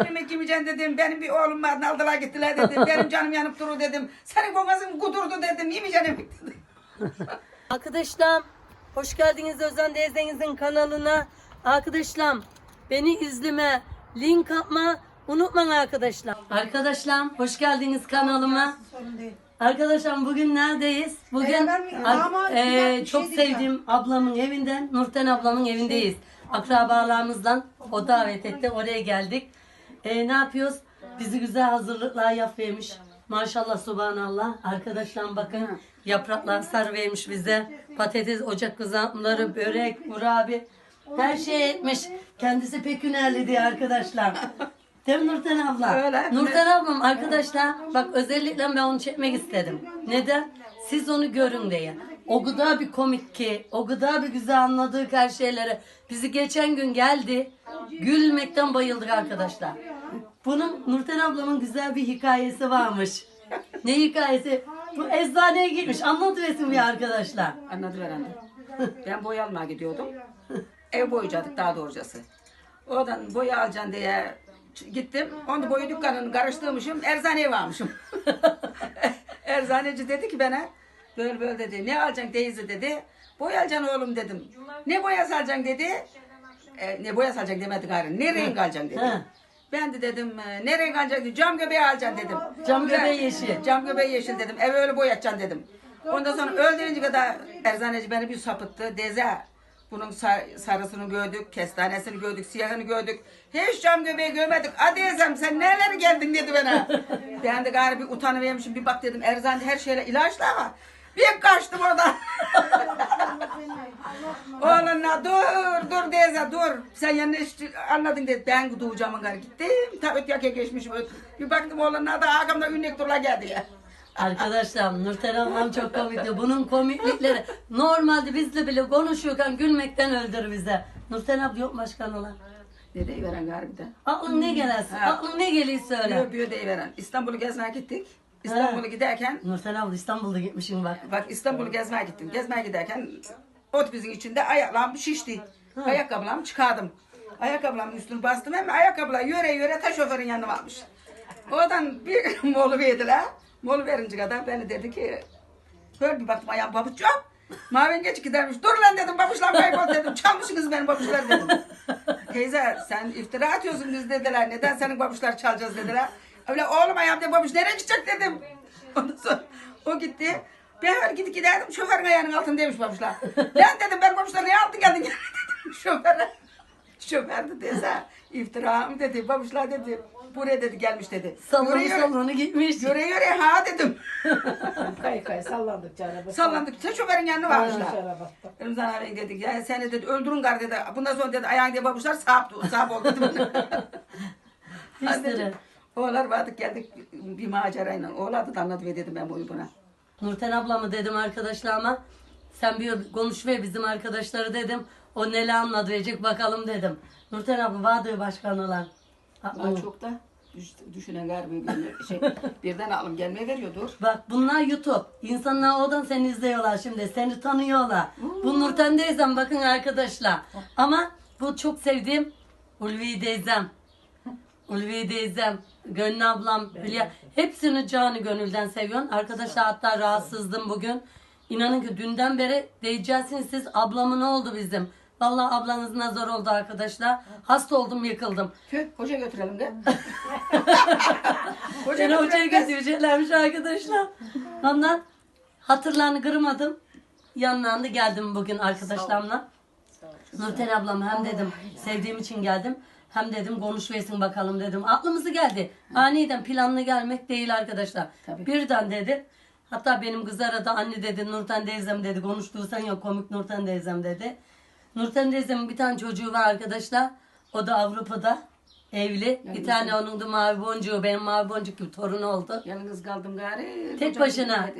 ekmek yemeyeceksin dedim. Benim bir oğlum var aldılar gittiler dedim. Benim canım yanıp durur dedim. Senin boğazın kudurdu dedim. Yemeyeceksin ekmek dedim. Arkadaşlar hoş geldiniz Özen teyzenizin kanalına. Arkadaşlar beni izleme, link atma unutmayın arkadaşlar. Arkadaşlar hoş geldiniz kanalıma. Arkadaşlar bugün neredeyiz? Bugün Ar- eee, çok sevdiğim ablamın evinden, Nurten ablamın evindeyiz. Akrabalarımızdan o davet etti, oraya geldik. Eee, ne yapıyoruz? Bizi güzel hazırlıklar yapıyormuş. Maşallah subhanallah. Arkadaşlar bakın yapraklar sarı vermiş bize. Patates, ocak kızartmaları, börek, kurabi. Her şey etmiş. Kendisi pek hünerli diye arkadaşlar. Değil mi Nurten abla? Öyle. Nurten ablam arkadaşlar bak özellikle ben onu çekmek istedim. Neden? Siz onu görün diye. O kadar bir komik ki, o kadar bir güzel anladığı her şeyleri. Bizi geçen gün geldi. Gülmekten bayıldık arkadaşlar. Bunun Nurten ablamın güzel bir hikayesi varmış. Ne hikayesi? Bu eczaneye gitmiş. Anlatıversin bir arkadaşlar. Anladı veren Ben boya almaya gidiyordum. Ev boyayacaktık daha doğrusu. Oradan boya alacaksın diye gittim. Onu boya dükkanını karıştırmışım. Erzaneye varmışım. Erzaneci dedi ki bana böyle böyle dedi. Ne alacaksın teyze dedi. Boya alacaksın oğlum dedim. Ne boyası alacaksın dedi. E, ne boyası alacaksın demedi gayrı. Ne renk alacaksın dedi. Ben de dedim e, ne renk alacaksın dedi. Cam göbeği alacaksın dedim. Cam göbeği yeşil. Cam göbeği yeşil dedim. Eve öyle boyatacaksın dedim. Ondan sonra öldürünce kadar erzaneci beni bir sapıttı. Deze bunun sar- sarısını gördük, kestanesini gördük, siyahını gördük. Hiç cam göbeği görmedik. Hadi Ezem sen nerelere geldin dedi bana. ben de galiba bir utanıvermişim. Bir bak dedim erzaneci her şeyle ilaçlı ama. Bir kaçtım oradan. Oğluna dur dur teyze dur. Sen yanlış anladın dedi. Ben doğacağım gari gittim. Ta öteye geçmişim. Öt- Bir baktım oğluna da arkamda ünlük turla geldi ya. Arkadaşlar Nurten ablam çok komikti. Bunun komiklikleri normalde bizle bile konuşuyorken gülmekten öldür bize. Nurten abla yok başkan olan. Ne veren gari bir de. Aklın ne gelirse, Ha. aklın ne geliyor söyle. Büyü büyü veren. İstanbul'u gezmeye gittik. İstanbul'u giderken Nurten abla İstanbul'da gitmişim bak. bak İstanbul'u gezmeye gittim. Gezmeye giderken otobüsün içinde ayaklarım şişti. Ayakkabılarımı çıkardım. Ayakkabılarımın üstünü bastım hem ayakkabılar yöre yöre ta şoförün yanına varmış. Oradan bir molu verdiler. Molu verince kadar beni dedi ki Böyle bir baktım ayağım pabuç yok. Maven geç gidermiş. Dur lan dedim babuşlar kaybol dedim. Çalmışsınız benim babuşlar dedim. Teyze sen iftira atıyorsun biz dediler. Neden senin babuşlar çalacağız dediler. Öyle oğlum ayağım de babuş nereye gidecek dedim. Ondan sonra o gitti. Ben öyle gidip giderdim şoförün ayağının altındaymış babuşlar. Lan dedim ben babuşlar niye altı geldin dedim şoföre. Şoför de teyze iftira mı dedi babuşlar dedi. Buraya dedi gelmiş dedi. Sallanı sallanı gitmiş. Yöre yöre ha dedim. Kay kay sallandıkça araba. Sallandıkça şoförün yanına varmışlar. Ramazan abi dedik ya seni dedi öldürün gar dedi. Bundan sonra dedi ayağın diye babuşlar sahip, sahip ol dedi bana. Hiç dedi. Oğlar vardık geldik bir macerayla. Oğladı da anladı ve dedim ben boyu buna. Nurten ablamı dedim arkadaşlarıma. Sen bir konuş ve bizim arkadaşları dedim. O neler anladı verecek bakalım dedim. Nurten abla vardı başkan olan. Daha çok da düş, düşünen galiba şey, birden alım gelmeye veriyordur. Bak bunlar YouTube. İnsanlar oradan seni izliyorlar şimdi. Seni tanıyorlar. Bu Nurten teyzem bakın arkadaşlar. Ama bu çok sevdiğim Ulvi teyzem. Ulvi teyzem, Gönül ablam, Hülya. Hepsini canı gönülden seviyorum. Arkadaşlar hatta rahatsızdım bugün. İnanın ki dünden beri diyeceksiniz siz ablamın ne oldu bizim? Vallahi ablanız nazar oldu arkadaşlar. Hasta oldum yıkıldım. Tüh hoca götürelim de. hoca Beni hocaya götürelim de. götüreceklermiş arkadaşlar. Ondan hatırlarını kırmadım. Yanlarında geldim bugün arkadaşlarımla. Nurten ablam hem dedim sevdiğim için geldim. Hem dedim konuşversin bakalım dedim. Aklımızı geldi. Aniden planlı gelmek değil arkadaşlar. Tabii. Birden dedi. Hatta benim kız aradı anne dedi Nurten teyzem dedi. Konuştursan ya komik Nurten teyzem dedi. Nurten teyzemin bir tane çocuğu var arkadaşlar. O da Avrupa'da evli. Bir tane onun da mavi boncuğu benim mavi boncuk gibi torunu oldu. Yalnız kaldım gari. Tek başına.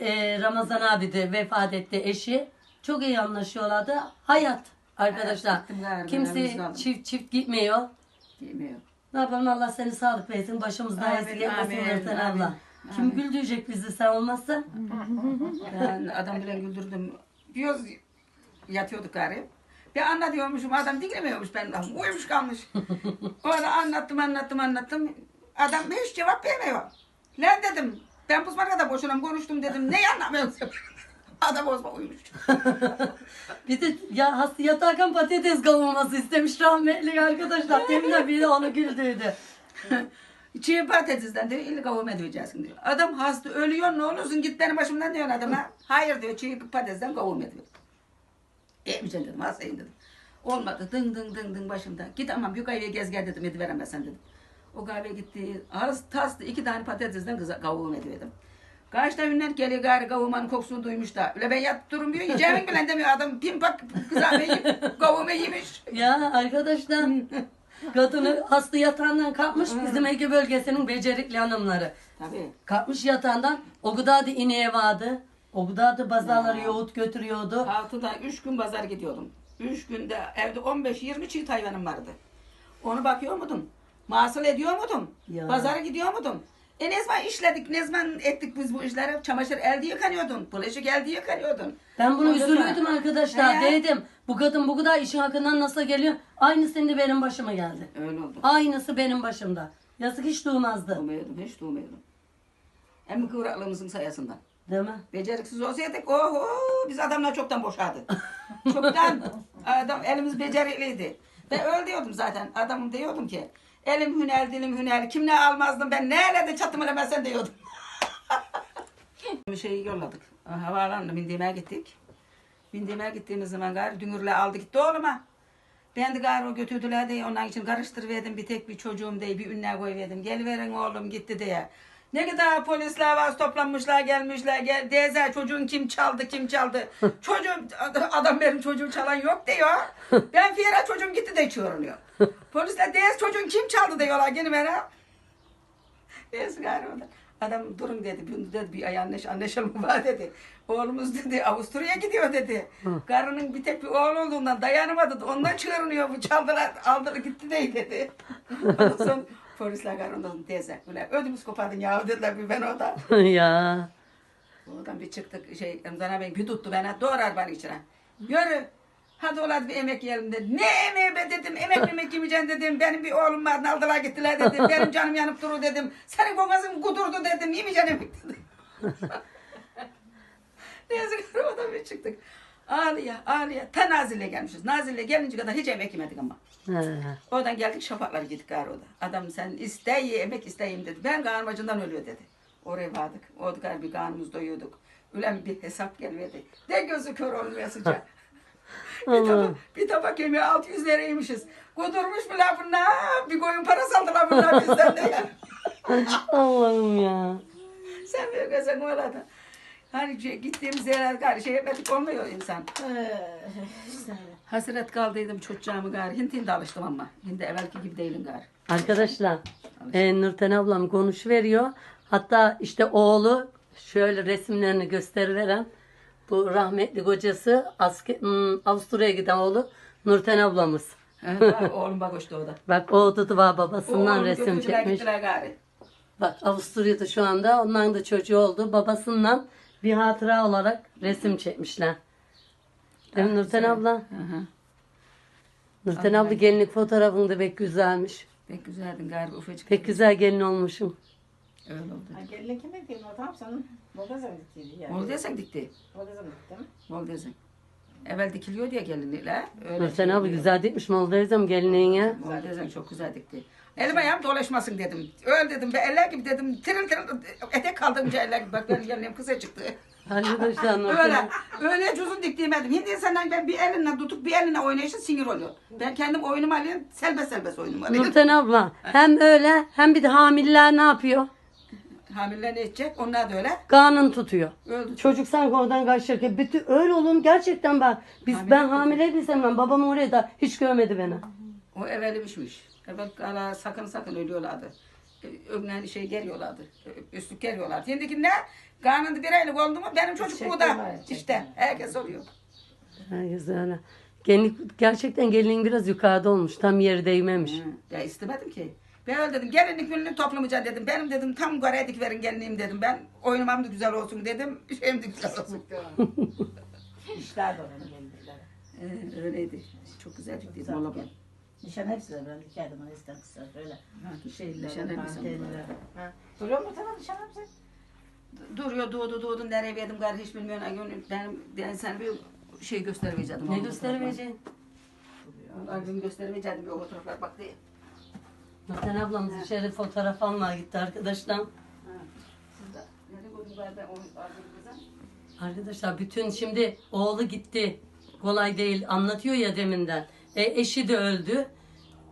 Ee, Ramazan abi de vefat etti eşi. Çok iyi anlaşıyorlardı. Hayat arkadaşlar. Gittim galiba, Kimse yalnız kaldım. çift çift gitmiyor. Bilmiyor. Ne yapalım Allah seni sağlık versin. Başımızdan Amin, eksik etmesin amin, amin, abla. Kim güldürecek bizi sen olmazsa? Ben adam bile güldürdüm. Biraz yatıyorduk gari. Bir anla diyormuşum adam dinlemiyormuş benden. Uyumuş kalmış. Orada anlattım anlattım anlattım. Adam hiç cevap vermiyor. Lan dedim ben bu kadar boşuna konuştum dedim. Ne anlamıyorsun? Adam o zaman uyumuş. Bir de ya hasta yatarken patates kavurması istemiş rahmetli arkadaşlar. Demin de biri onu güldüydü. Çiğ patatesden diyor, illi kavurma edeceksin diyor. Adam hasta ölüyor ne olursun git benim başımdan diyor adama. Hayır diyor çiğ patatesten kavurma ediyor. Yemeyeceğim dedim hastayım dedim. Olmadı dın dın dın dın başımda. Git aman bir kahveye gez gel dedim ediveremezsen dedim. O kahveye gitti. Az tastı iki tane patatesten kıza kavurma ediverdim. Kaç da ünler geliyor gari kavurmanın kokusunu duymuş da. Öyle ben yatıp durum diyor. Yiyeceğimin bile demiyor adam. Pimpak kızartmayı yiyip kavurma yemiş. Ya arkadaşlar kadını hasta yatağından kalkmış bizim Ege bölgesinin becerikli hanımları. Tabii. Kalkmış yatağından o kadar da ineğe vardı. O kadar da pazarları yoğurt götürüyordu. Altıda üç gün pazar gidiyordum. Üç günde evde 15-20 çift hayvanım vardı. Onu bakıyor muydum? Masıl ediyor muydum? Ya. Pazara gidiyor muydum? E ne zaman işledik, ne zaman ettik biz bu işleri? Çamaşır elde yıkanıyordun, bulaşık elde yıkanıyordun. Ben bunu üzülüyordum arkadaşlar. He. Dedim bu kadın bu kadar işin hakkından nasıl geliyor? Aynısı da benim başıma geldi. Öyle oldu. Aynısı benim başımda. Yazık hiç duymazdı. Doğmuyordum, hiç doğmuyordum. Hem kıvraklığımızın sayesinde. Değil mi? Beceriksiz olsaydık, oho, biz adamlar çoktan boşadı. çoktan adam elimiz becerikliydi. Ben öyle diyordum zaten. Adamım diyordum ki, elim hüner, dilim hüner, kim ne almazdım ben ne ele de çatımı demezsen diyordum. bir şey yolladık. Havaalanına bindiğime gittik. Bindiğime gittiğimiz zaman gari dünürle aldı gitti oğluma. Ben de gari o götürdüler diye onun için karıştırıverdim bir tek bir çocuğum diye bir ünlüğe koyuverdim. Geliverin oğlum gitti diye. Ne kadar polisler var toplanmışlar gelmişler. Gel, teyze çocuğun kim çaldı kim çaldı. Çocuğum adam benim çocuğu çalan yok diyor. Ben fiyera çocuğum gitti de çığırınıyor. Polisler teyze çocuğun kim çaldı diyorlar gene bana. Gari orada. Adam durun dedi. Bir, dedi bir ay anneş, anneşem var dedi. Oğlumuz dedi Avusturya'ya gidiyor dedi. Karının bir tek bir oğlu olduğundan dayanamadı. da Ondan çığırınıyor bu çaldılar aldılar gitti değil dedi. Ondan sonra polisler karından teyze. Böyle ödümüz kopardın ya dediler bir ben orada. ya. Oradan bir çıktık şey Emzan abi bir tuttu beni doğru arabanın içine. Yürü. Hadi ola bir emek yiyelim dedi. Ne emeği be dedim. Emek yemek yemeyeceksin dedim. Benim bir oğlum vardı aldılar gittiler dedim. Benim canım yanıp durur dedim. Senin boğazın kudurdu dedim. Yemeyeceksin emek dedim. Neyse oradan bir çıktık. Ağlıya ağlıya. Ta Nazilli'ye gelmişiz. Nazilli'ye gelince kadar hiç emek yemedik ama. Oradan geldik şafaklara gittik orada. Adam sen iste ye yemek isteyeyim dedi. Ben karnım acından ölüyor dedi. Oraya vardık. Orada bir karnımız doyuyorduk. Ulan bir hesap gelmedi. De gözü kör olmuyor sıcak. bir, tabak, bir tabak yemeği 600 liraymışız. Kudurmuş mu la bunlar? Bir koyun parası aldılar bunlar bizden de ya. Allah'ım ya. Sen bir gözün orada. Hani şey, gittiğimiz yerler gari şey yapmadık olmuyor insan. Hasret kaldıydım çocuğumu gari. Hindi de alıştım ama. Hindi evvelki gibi değilim gari. Arkadaşlar e, Nurten ablam konuş veriyor. Hatta işte oğlu şöyle resimlerini gösteriveren bu rahmetli kocası asker, hmm, Avusturya'ya giden oğlu Nurten ablamız. Bak, oğlum bak işte o da. Bak o da var babasından Oğlum resim çekmiş. gari. Bak Avusturya'da şu anda onların da çocuğu oldu. Babasından bir hatıra olarak resim çekmişler. Değil mi Nurten abla? Hı hı. Nurten abla gelinlik fotoğrafın da pek güzelmiş. Pek güzeldin galiba ufacık. Pek güzel gelin olmuşum. Öyle oldu. Gelin kimi değil o tamam senin. Boğazın gittiydi yani. Bol desen dikti. Gitti mi? Bol desen. Evvel dikiliyor diye gelinlikler. Öyle abla oluyor. güzel dikmiş Moldavizm gelinliğine. Bol desen çok güzel dikti. Elim ayağım dolaşmasın dedim. Öyle dedim. Be eller gibi dedim. Tiril tiril etek kaldırınca eller gibi. Bak benim gelinliğim kısa çıktı. Arkadaşlar öyle. Öyle cüzün diktiğim Hindi insandan ben bir elinle tutup bir eline oynayışın sinir oluyor. Ben kendim oyunumu alıyorum. Selbest selbest oyunumu alıyorum. Nurten abla hem öyle hem bir de hamileler ne yapıyor? Hamileler ne edecek? Onlar da öyle. Kanın tutuyor. Öldü. Çocuk sanki oradan kaçırken bütün öyle oğlum gerçekten bak. Biz Hamile ben tutuyor. hamileydiysem ben babam oraya da hiç görmedi beni. O evvelmişmiş. Evvel hala sakın sakın ölüyorlardı. Ömlen şey geliyorlardı. Üstlük geliyorlardı. Şimdiki ne? Karnında bir aylık oldu mu benim çocuk bu da. Çektim, evet, İşte herkes oluyor. Herkes öyle. Gerçekten gelinliğin biraz yukarıda olmuş. Tam yeri değmemiş. Ya istemedim ki. Ben öyle dedim. Gelinlik günlüğü toplamayacağım dedim. Benim dedim tam göredik verin gelinliğim dedim. Ben oynamam da güzel olsun dedim. Şeyim de güzel olsun. İşler de onun geldiler. Ee, öyleydi. Çok güzel gitti. Güzel. Valla ben. Nişan hepsi de ben dikeydim onu isten kısa şöyle. Ha, Şeyler, nişan elbise. Duruyor mu tamam nişan hepsi? Duruyor doğdu doğdu nereye verdim gari hiç bilmiyorum. Ben, ben sana bir şey göstermeyeceğim. Ne göstermeyeceğim? Albüm göstermeyeceğim. Bir o fotoğraflar bak diye. Nurten ablamız içeri fotoğraf almaya gitti arkadaşlar. Arkadaşlar bütün şimdi oğlu gitti. Kolay değil anlatıyor ya deminden. E, eşi de öldü.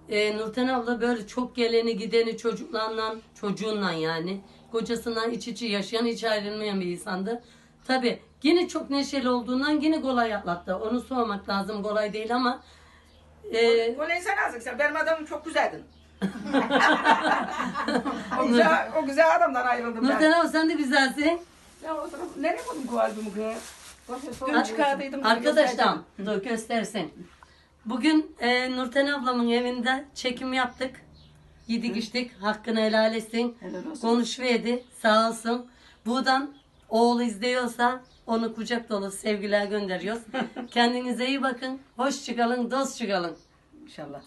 E, Nurten abla böyle çok geleni gideni çocuklarla, çocuğunla yani. Kocasından iç içi yaşayan, hiç ayrılmayan bir insandı. Tabi yine çok neşeli olduğundan yine kolay atlattı. Onu sormak lazım kolay değil ama e, Kolay sen azık sen. Benim adamım çok güzeldin. O, güzel, o güzel adamdan ayrıldım ben. Nurten abla sen de güzelsin. Ya o taraf, nereye koydun bu albümü? Boşa Dün çıkardıydım. Arkadaşlar dur göstersin. Bugün e, Nurten ablamın evinde çekim yaptık. Yedik içtik. Hakkını helal etsin. Helal olsun. Sağ olsun. Buradan oğlu izliyorsa onu kucak dolu sevgiler gönderiyoruz. Kendinize iyi bakın. Hoş çıkalın, dost çıkalım. İnşallah.